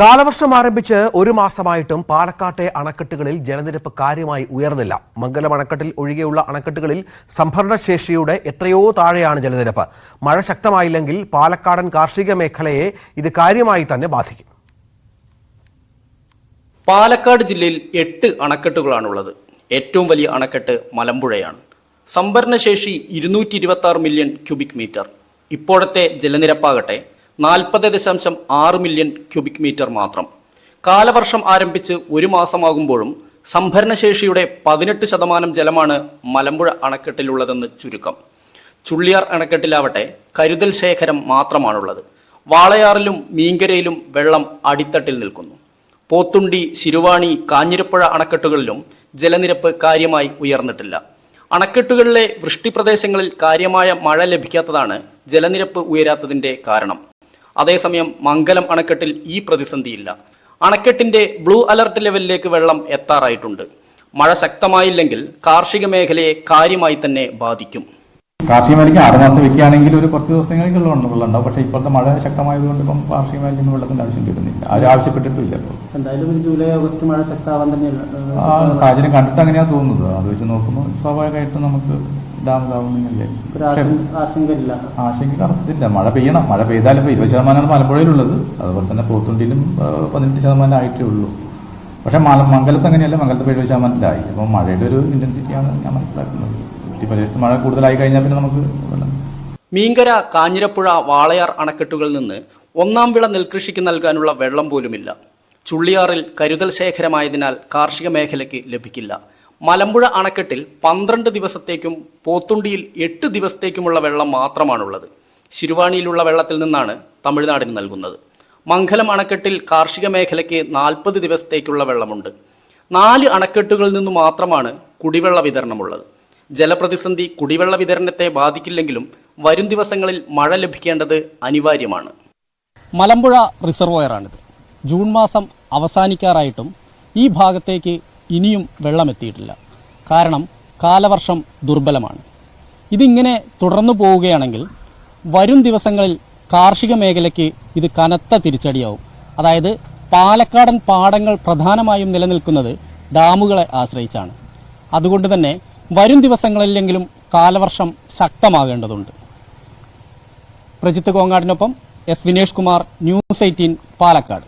കാലവർഷം ആരംഭിച്ച് ഒരു മാസമായിട്ടും പാലക്കാട്ടെ അണക്കെട്ടുകളിൽ ജലനിരപ്പ് കാര്യമായി ഉയർന്നില്ല. മംഗലം അണക്കെട്ടിൽ ഒഴികെയുള്ള അണക്കെട്ടുകളിൽ സംഭരണശേഷിയുടെ എത്രയോ താഴെയാണ് ജലനിരപ്പ്. മഴ ശക്തമായില്ലെങ്കിൽ പാലക്കാടൻ കാർഷിക മേഖലയെ ഇത് കാര്യമായി തന്നെ ബാധിക്കും. പാലക്കാട് ജില്ലയിൽ എട്ട് അണക്കെട്ടുകളാണുള്ളത്. ഏറ്റവും വലിയ അണക്കെട്ട് മലമ്പുഴയാണ്. സംഭരണശേഷി ഇരുന്നൂറ്റി മില്യൺ ക്യൂബിക് മീറ്റർ. ഇപ്പോഴത്തെ ജലനിരപ്പാകട്ടെ നാൽപ്പത് ദശാംശം ആറ് മില്യൺ ക്യൂബിക് മീറ്റർ മാത്രം. കാലവർഷം ആരംഭിച്ച് ഒരു മാസമാകുമ്പോഴും സംഭരണശേഷിയുടെ പതിനെട്ട് ശതമാനം ജലമാണ് മലമ്പുഴ അണക്കെട്ടിലുള്ളതെന്ന് ചുരുക്കം. ചുള്ളിയാർ അണക്കെട്ടിലാവട്ടെ കരുതൽ ശേഖരം മാത്രമാണുള്ളത്. വാളയാറിലും മീങ്കരയിലും വെള്ളം അടിത്തട്ടിൽ നിൽക്കുന്നു. പോത്തുണ്ടി ശിരുവാണി കാഞ്ഞിരപ്പുഴ അണക്കെട്ടുകളിലും ജലനിരപ്പ് കാര്യമായി ഉയർന്നിട്ടില്ല. അണക്കെട്ടുകളിലെ വൃഷ്ടിപ്രദേശങ്ങളിൽ കാര്യമായ മഴ ലഭിക്കാത്തതാണ് ജലനിരപ്പ് ഉയരാത്തതിന്റെ കാരണം. അതേസമയം മംഗലം അണക്കെട്ടിൽ ഈ പ്രതിസന്ധിയില്ല. അണക്കെട്ടിന്റെ ബ്ലൂ അലർട്ട് ലെവലിലേക്ക് വെള്ളം എത്താറായിട്ടുണ്ട്. മഴ ശക്തമായില്ലെങ്കിൽ കാർഷിക മേഖലയെ കാര്യമായി തന്നെ ബാധിക്കും. കാർഷിക മേഖലയ്ക്ക് ആറ് മാസം വെക്കുകയാണെങ്കിൽ ഒരു കുറച്ച് ദിവസങ്ങളിൽ വെള്ളം വെള്ളം ഉണ്ടാവും പക്ഷേ ഇപ്പോഴത്തെ മഴ ശക്തമായതുകൊണ്ട് ഇപ്പം കാർഷിക മേഖലയിൽ വെള്ളത്തിന്റെ ആവശ്യം വരുന്നില്ല അവർ ആവശ്യപ്പെട്ടിട്ടില്ല എന്തായാലും ഒരു ജൂലൈ ഓഗസ്റ്റ് മഴ ശക്തമാവാൻ സാഹചര്യം കണ്ടിട്ട് അങ്ങനെയാണ് തോന്നുന്നത്. അത് വെച്ച് നോക്കുമ്പോൾ സ്വാഭാവികമായിട്ടും നമുക്ക് ഡാം ഇതാവുന്നില്ലേ ഒരു ആശങ്ക ആശങ്കയില്ല. ആശങ്ക മഴ പെയ്യണം. മഴ പെയ്താലും ഇപ്പോൾ ഇരുപത് ശതമാനമാണ് മലമ്പുഴയിലുള്ളത്. അതുപോലെ തന്നെ പോത്തുണ്ടിയിലും ആ, പതിനെട്ട് ശതമാനം ആയിട്ടേ ഉള്ളൂ. പക്ഷെ മല മംഗലത്ത് അങ്ങനെയല്ല. മംഗലത്ത് എഴുപത് ശതമാനത്തിലായി അപ്പോൾ മഴയുടെ ഒരു ഇന്റൻസിറ്റിയാണ് ഞാൻ മനസ്സിലാക്കുന്നത്. ഈ പ്രദേശത്ത് മഴ കൂടുതലായി കഴിഞ്ഞാൽ പിന്നെ നമുക്ക് വെള്ളം മീങ്കര കാഞ്ഞിരപ്പുഴ വാളയാർ അണക്കെട്ടുകളിൽ നിന്ന് ഒന്നാം വിള നെൽകൃഷിക്ക് നൽകാനുള്ള വെള്ളം പോലുമില്ല. ചുള്ളിയാറിൽ കരുതൽ ശേഖരമായതിനാൽ കാർഷിക മേഖലയ്ക്ക് ലഭിക്കില്ല. മലമ്പുഴ അണക്കെട്ടിൽ പന്ത്രണ്ട് ദിവസത്തേക്കും പോത്തുണ്ടിയിൽ എട്ട് ദിവസത്തേക്കുമുള്ള വെള്ളം മാത്രമാണുള്ളത്. ശിരുവാണിയിലുള്ള വെള്ളത്തിൽ നിന്നാണ് തമിഴ്നാടിന് നൽകുന്നത്. മംഗലം അണക്കെട്ടിൽ കാർഷിക മേഖലയ്ക്ക് നാൽപ്പത് ദിവസത്തേക്കുള്ള വെള്ളമുണ്ട്. നാല് അണക്കെട്ടുകളിൽ നിന്നു മാത്രമാണ് കുടിവെള്ള വിതരണമുള്ളത്. ജലപ്രതിസന്ധി കുടിവെള്ള വിതരണത്തെ ബാധിക്കില്ലെങ്കിലും വരും ദിവസങ്ങളിൽ മഴ ലഭിക്കേണ്ടത് അനിവാര്യമാണ്. മലമ്പുഴ റിസർവോയറാണിത്. ജൂൺ മാസം അവസാനിക്കാറായിട്ടും ഈ ഭാഗത്തേക്ക് ഇനിയും വെള്ളമെത്തിയിട്ടില്ല. കാരണം കാലവർഷം ദുർബലമാണ്. ഇതിങ്ങനെ തുടർന്നു പോവുകയാണെങ്കിൽ വരും ദിവസങ്ങളിൽ കാർഷിക മേഖലയ്ക്ക് ഇത് കനത്ത തിരിച്ചടിയാവും. അതായത് പാലക്കാടൻ പാടങ്ങൾ പ്രധാനമായും നിലനിൽക്കുന്നത് ഡാമുകളെ ആശ്രയിച്ചാണ്. അതുകൊണ്ട് തന്നെ വരും ദിവസങ്ങളിലെങ്കിലും കാലവർഷം ശക്തമാകേണ്ടതുണ്ട്. Prajith കോങ്ങാടിനൊപ്പം S Vinesh Kumar news eighteen Palakkad.